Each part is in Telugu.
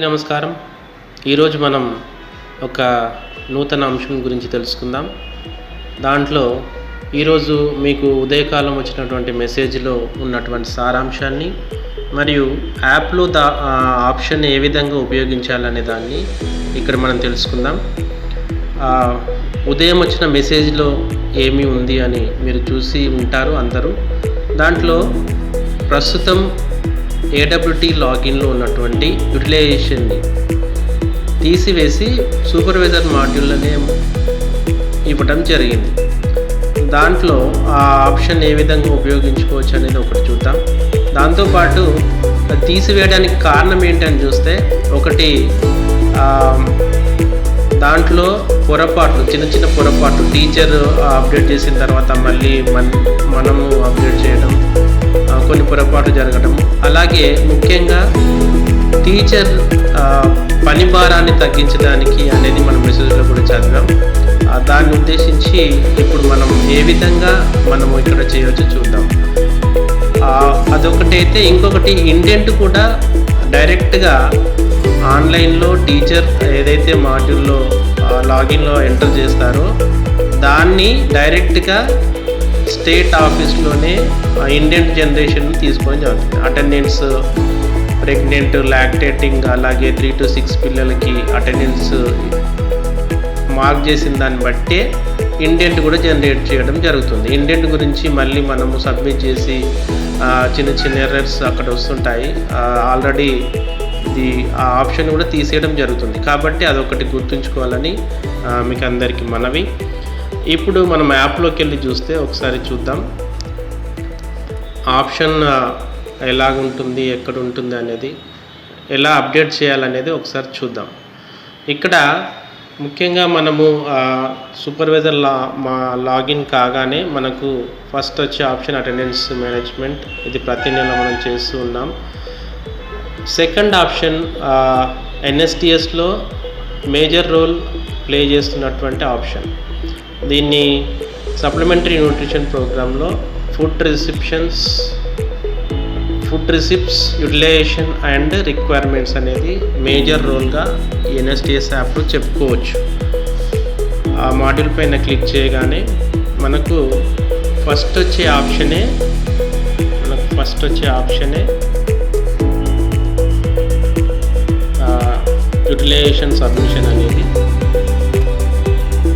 నమస్కారం. ఈరోజు మనం ఒక నూతన అంశం గురించి తెలుసుకుందాం. దాంట్లో ఈరోజు మీకు ఉదయకాలం వచ్చినటువంటి మెసేజ్లో ఉన్నటువంటి సారాంశాన్ని మరియు యాప్లో దా ఆప్షన్ ఏ విధంగా ఉపయోగించాలనే దాన్ని ఇక్కడ మనం తెలుసుకుందాం. ఉదయం వచ్చిన మెసేజ్లో ఏమి ఉంది అని మీరు చూసి ఉంటారు అందరూ. దాంట్లో ప్రస్తుతం ఏడబ్ల్యూటీ లాగిన్లో ఉన్నటువంటి యూటిలైజేషన్ని తీసివేసి సూపర్వైజర్ మాడ్యూల్లోనే ఇవ్వడం జరిగింది. దాంట్లో ఆ ఆప్షన్ ఏ విధంగా ఉపయోగించుకోవచ్చు అనేది ఒకటి చూద్దాం. దాంతోపాటు తీసివేయడానికి కారణం ఏంటని చూస్తే ఒకటి దాంట్లో పొరపాట్లు చిన్న చిన్న పొరపాట్లు టీచర్ అప్డేట్ చేసిన తర్వాత మళ్ళీ మన మనము అప్డేట్ చేయడం కొన్ని పొరపాట్లు జరగడం అలాగే ముఖ్యంగా టీచర్ పని భారాన్ని తగ్గించడానికి అనేది మనం మెసేజ్లో కూడా చదివాం. దాన్ని ఉద్దేశించి ఇప్పుడు మనం ఏ విధంగా మనము ఇక్కడ చేయవచ్చో చూద్దాం. అదొకటి అయితే ఇంకొకటి ఇంటెంట్ కూడా డైరెక్ట్గా ఆన్లైన్లో టీచర్ ఏదైతే మాడ్యూల్లో లాగిన్లో ఎంటర్ చేస్తారో దాన్ని డైరెక్ట్గా స్టేట్ ఆఫీస్లోనే ఇండియన్ జనరేషన్ తీసుకొని జరుగుతుంది అటెండెన్స్ ప్రెగ్నెంట్ లాక్టేటింగ్ అలాగే త్రీ టు సిక్స్ పిల్లలకి అటెండెన్స్ మార్క్ చేసిన దాన్ని బట్టే ఇండెంట్ కూడా జనరేట్ చేయడం జరుగుతుంది. ఇండెంట్ గురించి మళ్ళీ మనము సబ్మిట్ చేసి చిన్న చిన్న ఎర్రర్స్ అక్కడ వస్తుంటాయి. ఆల్రెడీ ఇది ఆ ఆప్షన్ కూడా తీసేయడం జరుగుతుంది. కాబట్టి అదొకటి గుర్తుంచుకోవాలని మీకు అందరికీ మనవి. ఇప్పుడు మనం యాప్లోకి వెళ్ళి చూస్తే ఒకసారి చూద్దాం. ఆప్షన్ ఎలాగుంటుంది ఎక్కడ ఉంటుంది అనేది ఎలా అప్డేట్ చేయాలనేది ఒకసారి చూద్దాం. ఇక్కడ ముఖ్యంగా మనము సూపర్వైజర్ లా మా లాగిన్ కాగానే మనకు ఫస్ట్ వచ్చే ఆప్షన్ అటెండెన్స్ మేనేజ్మెంట్. ఇది ప్రతి నెల మనం చేస్తూ ఉన్నాం. సెకండ్ ఆప్షన్ ఎన్ఎస్టిఎస్లో మేజర్ రోల్ ప్లే చేస్తున్నటువంటి ఆప్షన్. దీన్ని సప్లిమెంటరీ న్యూట్రిషన్ ప్రోగ్రాంలో food receptions food receipts utilization and requirements అనేది మేజర్ రోల్గా ఎన్ఎస్టిఎస్ యాప్లో చెప్పుకోవచ్చు. ఆ మాడ్యూల్ పైన క్లిక్ చేయగానే మనకు ఫస్ట్ వచ్చే ఆప్షనే మనకు ఫస్ట్ వచ్చే ఆప్షనే యూటిలైజేషన్ సబ్మిషన్ అనేది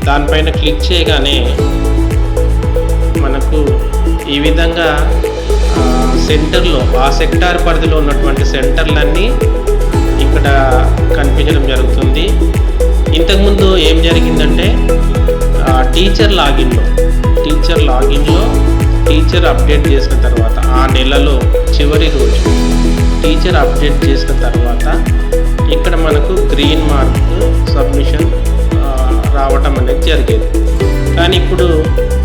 దానిపైన క్లిక్ చేయగానే మనకు ఈ విధంగా సెంటర్లో ఆ సెక్టార్ పరిధిలో ఉన్నటువంటి సెంటర్లన్నీ ఇక్కడ కనిపించడం జరుగుతుంది. ఇంతకుముందు ఏం జరిగిందంటే ఆ, టీచర్ లాగిన్లో టీచర్ లాగిన్లో టీచర్ అప్డేట్ చేసిన తర్వాత ఆ నెలలో చివరి రోజు టీచర్ అప్డేట్ చేసిన తర్వాత ఇక్కడ మనకు గ్రీన్ మార్క్ కానీ ఇప్పుడు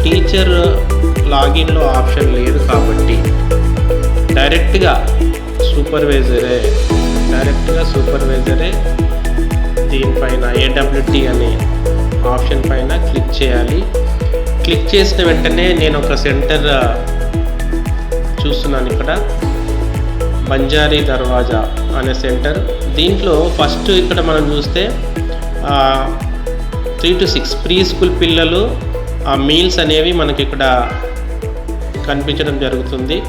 టీచర్ లాగిన్లో ఆప్షన్ లేదు కాబట్టి డైరెక్ట్గా సూపర్వైజరే డైరెక్ట్గా సూపర్వైజరే దీనిపైన ఏడబ్ల్యూటీ అనే ఆప్షన్ పైన క్లిక్ చేయాలి. క్లిక్ చేసిన వెంటనే నేను ఒక సెంటర్ చూస్తున్నాను ఇక్కడ. బంజారీ దర్వాజా అనే సెంటర్ దీంట్లో ఫస్ట్ ఇక్కడ మనం చూస్తే three to six pre school పిల్లలు ఆ మీల్స్ అనేవి మనకి ఇక్కడ కనిపించడం జరుగుతుంది.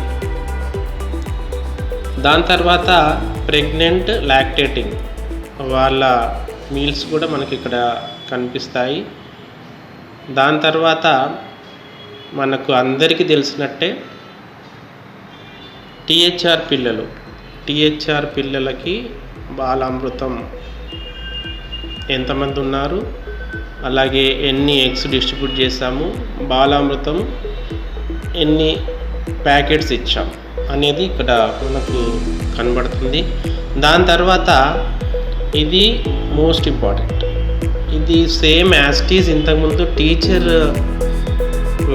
దాని తర్వాత ప్రెగ్నెంట్ లాక్టేటింగ్ వాళ్ళ మీల్స్ కూడా మనకి ఇక్కడ కనిపిస్తాయి. దాని తర్వాత మనకు అందరికీ తెలిసినట్టే టీహెచ్ఆర్ పిల్లలు. టిహెచ్ఆర్ పిల్లలకి బాలామృతం ఎంతమంది ఉన్నారు? అలాగే ఎన్ని ఎగ్స్ డిస్ట్రిబ్యూట్ చేశాము బాలామృతం ఎన్ని ప్యాకెట్స్ ఇచ్చాం అనేది ఇక్కడ మనకు కనబడుతుంది. దాని తర్వాత ఇది మోస్ట్ ఇంపార్టెంట్. ఇది సేమ్ యాస్టీస్ ఇంతకుముందు టీచర్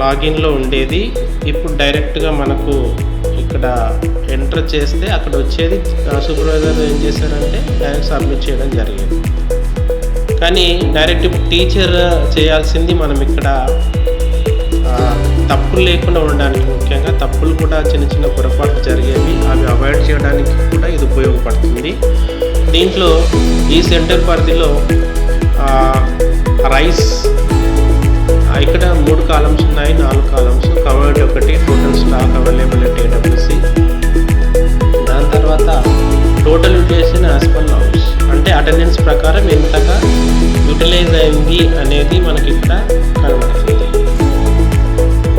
లాగిన్లో ఉండేది. ఇప్పుడు డైరెక్ట్గా మనకు ఇక్కడ ఎంటర్ చేస్తే అక్కడ వచ్చేది సూపర్వైజర్ ఏం చేశారంటే డైరెక్ట్ సబ్మిట్ చేయడం జరిగింది. కానీ డైరెక్ట్ ఇప్పుడు టీచర్ చేయాల్సింది మనం ఇక్కడ తప్పులు లేకుండా ఉండడానికి ముఖ్యంగా తప్పులు కూడా చిన్న చిన్న పొరపాట్లు జరిగేవి అవి అవాయిడ్ చేయడానికి కూడా ఇది ఉపయోగపడుతుంది. దీంట్లో ఈ సెంటర్ పరిధిలో రైస్ ఇక్కడ మూడు కాలమ్స్ ఉన్నాయి నాలుగు కాలమ్స్ కమ్యూనిటీ ఒకటి టోటల్ స్టాక్ అవైలబిలిటీ ఏడబ్ల్యూసి దాని తర్వాత టోటల్ యూటిలైజేషన్ యాజ్ పర్ అంటే అటెండెన్స్ ప్రకారం ఎంతగా యూటిలైజ్ అయింది అనేది మనకి ఇక్కడ కనబడుతుంది.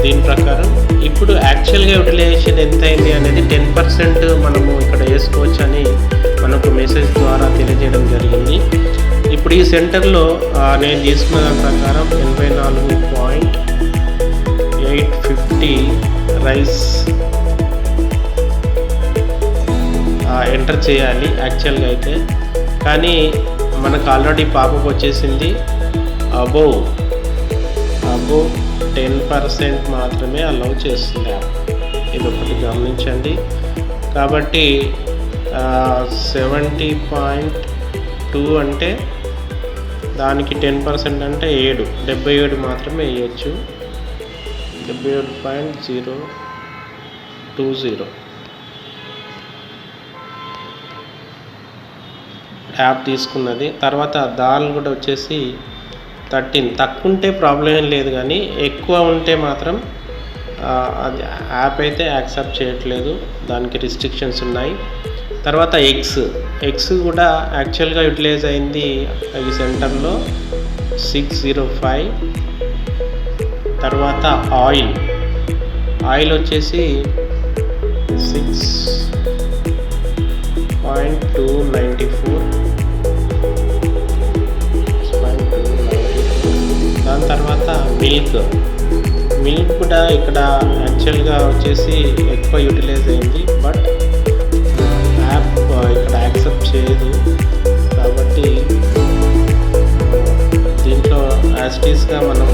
దీని ప్రకారం ఇప్పుడు యాక్చువల్గా యూటిలైజేషన్ ఎంత అయింది అనేది టెన్ పర్సెంట్ మనము ఇక్కడ వేసుకోవచ్చు అని మనకు మెసేజ్ ద్వారా తెలియజేయడం జరిగింది. ఇప్పుడు ఈ సెంటర్లో నేను తీసుకున్న దాని ప్రకారం ఎనభై నాలుగు point eight fifty rice enter చేయాలి. యాక్చువల్గా అయితే కానీ మనకు ఆల్రెడీ పాపకు వచ్చేసింది అబోవ్ అబోవ్ టెన్ పర్సెంట్ మాత్రమే అలౌ చేస్తుంది యాప్ ఇది ఒకటి గమనించండి. కాబట్టి సెవెంటీ పాయింట్ టూ అంటే దానికి టెన్ పర్సెంట్ అంటే ఏడు. డెబ్బై ఏడు మాత్రమే వేయచ్చు. డెబ్బై ఏడు point zero two zero app తీసుకున్నది. తర్వాత దాల్ కూడా వచ్చేసి థర్టీన్. తక్కువ ఉంటే ప్రాబ్లం ఏం లేదు కానీ ఎక్కువ ఉంటే మాత్రం అది యాప్ అయితే యాక్సెప్ట్ చేయట్లేదు. దానికి రిస్ట్రిక్షన్స్ ఉన్నాయి. తర్వాత ఎగ్స్. ఎగ్స్ కూడా యాక్చువల్గా యూటిలైజ్ అయింది ఈ సెంటర్లో సిక్స్ జీరో ఫైవ్. తర్వాత ఆయిల్. ఆయిల్ వచ్చేసి six point two ninety milk. Milk కూడా ఇక్కడ యాక్చువల్గా వచ్చేసి ఎక్కువ యూటిలైజ్ అయింది బట్ యాప్ ఇక్కడ యాక్సెప్ట్ చేయదు. కాబట్టి దీంట్లో యాస్టీస్గా మనం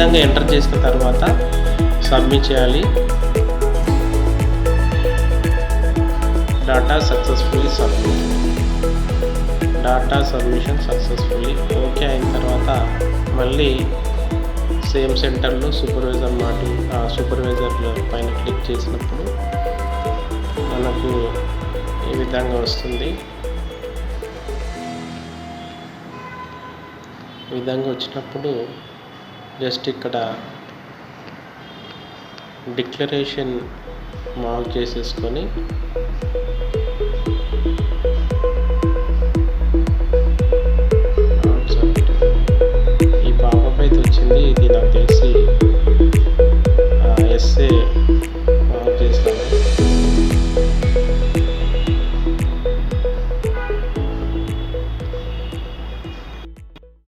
విధంగా ఎంటర్ చేసిన తర్వాత సబ్మిట్ చేయాలి. Data successfully submit data submission successfully okay అయిన తర్వాత మళ్ళీ సేమ్ సెంటర్లో సూపర్వైజర్ మాటి సూపర్వైజర్ పైన క్లిక్ చేసినప్పుడు మనకు ఈ విధంగా వస్తుంది. ఈ విధంగా వచ్చినప్పుడు జస్ట్ ఇక్కడ డిక్లరేషన్ మార్క్ చేసేసుకొని